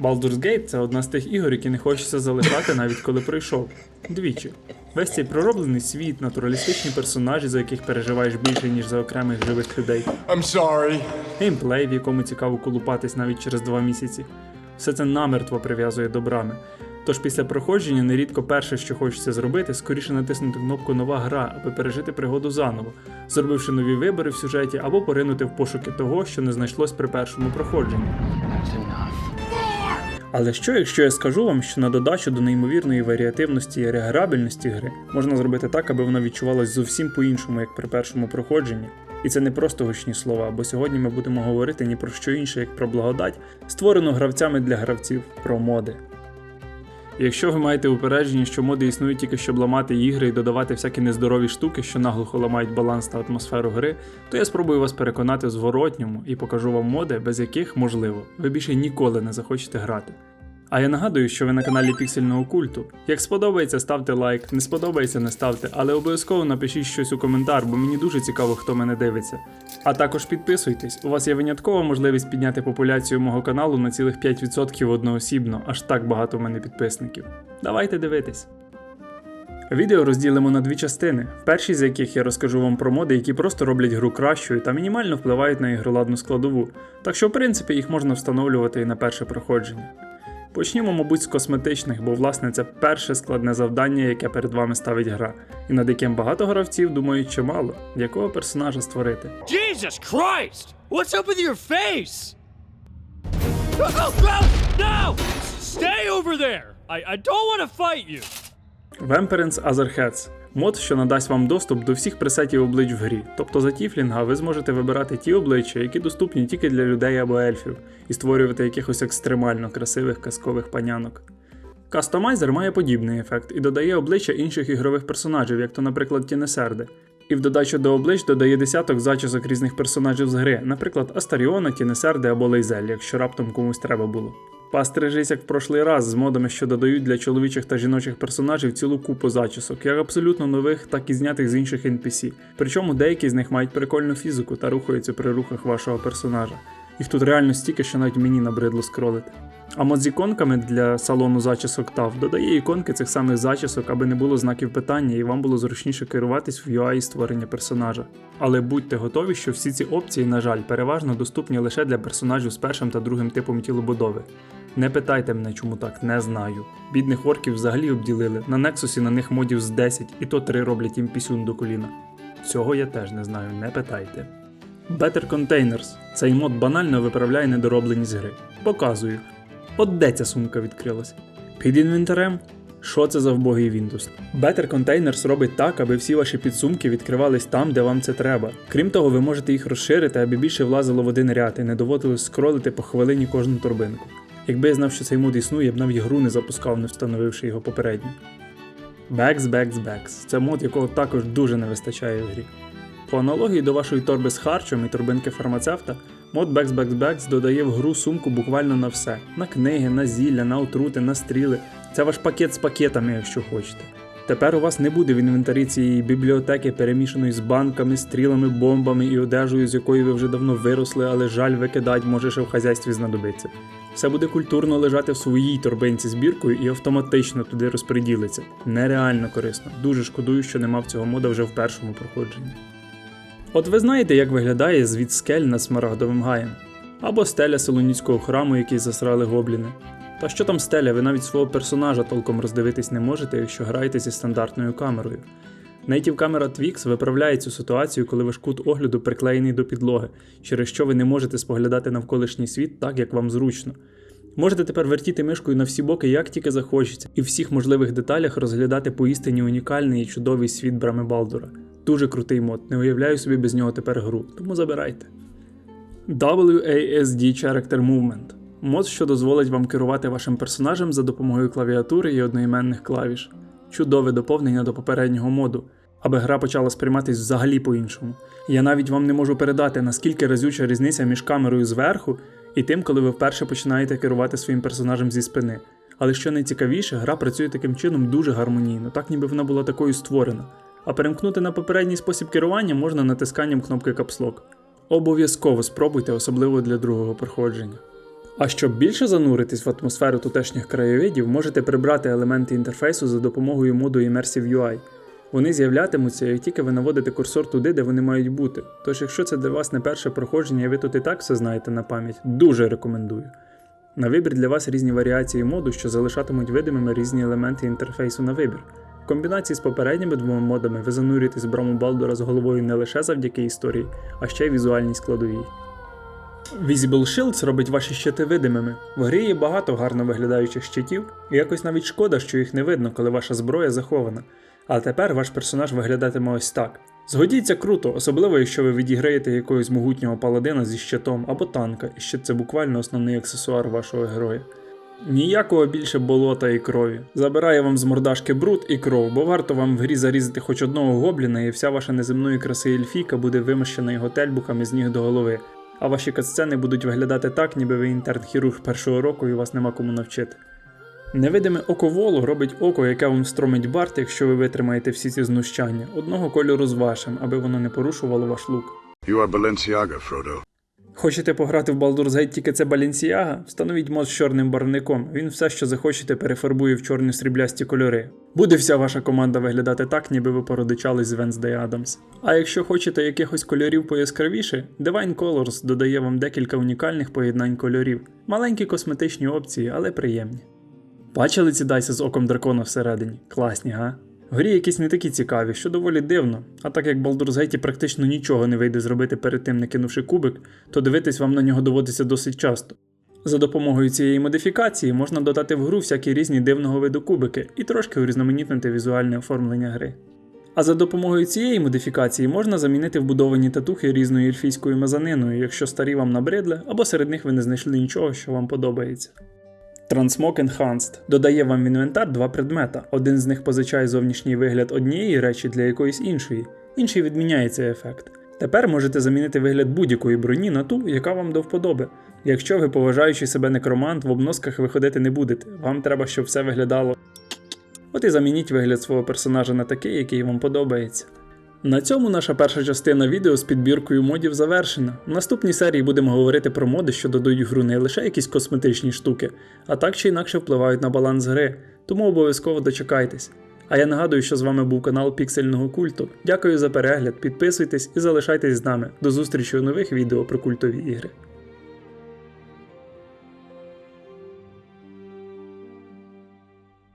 Baldur's Gate це одна з тих ігор, які не хочеться залишати навіть коли пройшов. Двічі. Весь цей пророблений світ, натуралістичні персонажі, за яких переживаєш більше, ніж за окремих живих людей, I'm sorry. геймплей, в якому цікаво колупатись навіть через два місяці. Все це намертво прив'язує до брами. Тож після проходження нерідко перше, що хочеться зробити, скоріше натиснути кнопку Нова гра, аби пережити пригоду заново, зробивши нові вибори в сюжеті або поринути в пошуки того, що не знайшлось при першому проходженні. Але що, якщо я скажу вам, що на додачу до неймовірної варіативності і реграбельності гри можна зробити так, аби вона відчувалась зовсім по-іншому, як при першому проходженні? І це не просто гучні слова, бо сьогодні ми будемо говорити ні про що інше, як про благодать, створену гравцями для гравців, про моди. Якщо ви маєте упередження, що моди існують тільки щоб ламати ігри і додавати всякі нездорові штуки, що наглухо ламають баланс та атмосферу гри, то я спробую вас переконати зворотньому і покажу вам моди, без яких, можливо, ви більше ніколи не захочете грати. А я нагадую, що ви на каналі Піксельного культу. Як сподобається, ставте лайк, не сподобається, не ставте, але обов'язково напишіть щось у коментар, бо мені дуже цікаво, хто мене дивиться. А також підписуйтесь, у вас є виняткова можливість підняти популяцію мого каналу на цілих 5% одноосібно, аж так багато в мене підписників. Давайте дивитись. Відео розділимо на дві частини, в першій з яких я розкажу вам про моди, які просто роблять гру кращою та мінімально впливають на ігроладну складову, так що в принципі їх можна встановлювати і на перше проходження. Почнімо, мабуть, з косметичних, бо власне це перше складне завдання, яке перед вами ставить гра, і над яким багато гравців думають чимало, якого персонажа створити. Jesus Christ! What's up with your face? Oh, no! no! Stay over there! I, I don't want to fight you! Vamperence Otherheads – мод, що надасть вам доступ до всіх пресетів облич в грі. Тобто за тіфлінга ви зможете вибирати ті обличчя, які доступні тільки для людей або ельфів, і створювати якихось екстремально красивих казкових панянок. Кастомайзер має подібний ефект і додає обличчя інших ігрових персонажів, як то, наприклад, Тінесерди. І в додачу до облич додає десяток зачісок різних персонажів з гри, наприклад, Астаріона, Тінесерди або Лейзель, якщо раптом комусь треба було. Постережись, як в прошлий раз з модами, що додають для чоловічих та жіночих персонажів цілу купу зачісок, як абсолютно нових, так і знятих з інших NPC. Причому деякі з них мають прикольну фізику та рухаються при рухах вашого персонажа. Їх тут реально стільки, що навіть мені набридло скролити. А мод з іконками для салону зачісок TAF додає іконки цих самих зачісок, аби не було знаків питання і вам було зручніше керуватись в UI створення персонажа. Але будьте готові, що всі ці опції, на жаль, переважно доступні лише для персонажів з першим та другим типом тілобудови. Не питайте мене, чому так, не знаю. Бідних орків взагалі обділили. На Нексусі на них модів з 10, і то 3 роблять їм пісюн до коліна. Цього я теж не знаю, не питайте. Better Containers. Цей мод банально виправляє недоробленість гри. Показую. От де ця сумка відкрилась? Під інвентарем? Що це за вбогий Windows? Better Containers робить так, аби всі ваші підсумки відкривались там, де вам це треба. Крім того, ви можете їх розширити, аби більше влазило в один ряд і не доводилось скролити по хвилині кожну торбинку. Якби я знав, що цей мод існує, я б навіть гру не запускав, не встановивши його попередньо. Backs, Backs, Backs. Це мод, якого також дуже не вистачає в грі. По аналогії до вашої торби з харчом і торбинки фармацевта, мод Backs додає в гру сумку буквально на все: на книги, на зілля, на отрути, на стріли. Це ваш пакет з пакетами, якщо хочете. Тепер у вас не буде в інвентарі цієї бібліотеки, перемішаної з банками, стрілами, бомбами і одежею, з якої ви вже давно виросли, але жаль викидать, може ще в хазяйстві знадобиться. Все буде культурно лежати в своїй торбинці з біркою і автоматично туди розподілиться. Нереально корисно. Дуже шкодую, що не мав цього мода вже в першому проходженні. От ви знаєте, як виглядає звід скель над Смарагдовим гаєм? Або стеля Солоніцького храму, який засрали гобліни. Та що там стеля, ви навіть свого персонажа толком роздивитись не можете, якщо граєте зі стандартною камерою. Native камера Twix виправляє цю ситуацію, коли ваш кут огляду приклеєний до підлоги, через що ви не можете споглядати навколишній світ так, як вам зручно. Можете тепер вертіти мишкою на всі боки, як тільки захочеться, і в всіх можливих деталях розглядати поістині унікальний і чудовий світ брами Балдура. Дуже крутий мод, не уявляю собі без нього тепер гру, тому забирайте. WASD Character Movement мод, що дозволить вам керувати вашим персонажем за допомогою клавіатури і одноіменних клавіш. Чудове доповнення до попереднього моду, аби гра почала сприйматись взагалі по-іншому. Я навіть вам не можу передати, наскільки разюча різниця між камерою зверху і тим, коли ви вперше починаєте керувати своїм персонажем зі спини. Але що найцікавіше, гра працює таким чином дуже гармонійно, так ніби вона була такою створена. А перемкнути на попередній спосіб керування можна натисканням кнопки Lock. Обов'язково спробуйте, особливо для другого проходження. А щоб більше зануритись в атмосферу тутешніх краєвидів, можете прибрати елементи інтерфейсу за допомогою моду Immersive UI. Вони з'являтимуться, як тільки ви наводите курсор туди, де вони мають бути. Тож, якщо це для вас не перше проходження, і ви тут і так все знаєте на пам'ять, дуже рекомендую. На вибір для вас різні варіації моду, що залишатимуть видимими різні елементи інтерфейсу на вибір. Комбінації з попередніми двома модами ви занурюєтесь в браму Балдора з головою не лише завдяки історії, а ще й візуальній складовій. Visible Shields робить ваші щити видимими. В грі є багато гарно виглядаючих щитів, і якось навіть шкода, що їх не видно, коли ваша зброя захована. А тепер ваш персонаж виглядатиме ось так. Згодіться круто, особливо якщо ви відіграєте якогось могутнього паладина зі щитом або танка, і щит це буквально основний аксесуар вашого героя. Ніякого більше болота і крові. Забирає вам з мордашки бруд і кров, бо варто вам в грі зарізати хоч одного гобліна, і вся ваша неземної краси ельфійка буде вимощена його тельбухами з ніг до голови. А ваші катсцени будуть виглядати так, ніби ви інтерн-хірург першого року і вас нема кому навчити. Невидиме око волу робить око, яке вам стромить барт, якщо ви витримаєте всі ці знущання, одного кольору з вашим, аби воно не порушувало ваш лук. You are Balenciaga, Frodo. Хочете пограти в Baldur's Gate тільки це Балінсіяга? Встановіть мод з чорним барвником. Він все, що захочете, перефарбує в чорні сріблясті кольори. Буде вся ваша команда виглядати так, ніби ви породичались з Wednesday Adams. А якщо хочете якихось кольорів пояскравіше, Divine Colors додає вам декілька унікальних поєднань кольорів. Маленькі косметичні опції, але приємні. Бачили ці дайси з оком дракона всередині? Класні, га? В грі якісь не такі цікаві, що доволі дивно. А так як в Baldur's Gate практично нічого не вийде зробити перед тим, не кинувши кубик, то дивитись вам на нього доводиться досить часто. За допомогою цієї модифікації можна додати в гру всякі різні дивного виду кубики і трошки урізноманітнити візуальне оформлення гри. А за допомогою цієї модифікації можна замінити вбудовані татухи різною ельфійською мезаниною, якщо старі вам набридли, або серед них ви не знайшли нічого, що вам подобається. Transmog Enhanced додає вам в інвентар два предмета. Один з них позичає зовнішній вигляд однієї речі для якоїсь іншої, інший відміняє цей ефект. Тепер можете замінити вигляд будь-якої броні на ту, яка вам до вподоби. Якщо ви, поважаючи себе некромант, в обносках виходити не будете, вам треба, щоб все виглядало. От і замініть вигляд свого персонажа на такий, який вам подобається. На цьому наша перша частина відео з підбіркою модів завершена. В наступній серії будемо говорити про моди, що додають гру не лише якісь косметичні штуки, а так чи інакше впливають на баланс гри, тому обов'язково дочекайтесь. А я нагадую, що з вами був канал Піксельного культу. Дякую за перегляд, підписуйтесь і залишайтесь з нами. До зустрічі у нових відео про культові ігри.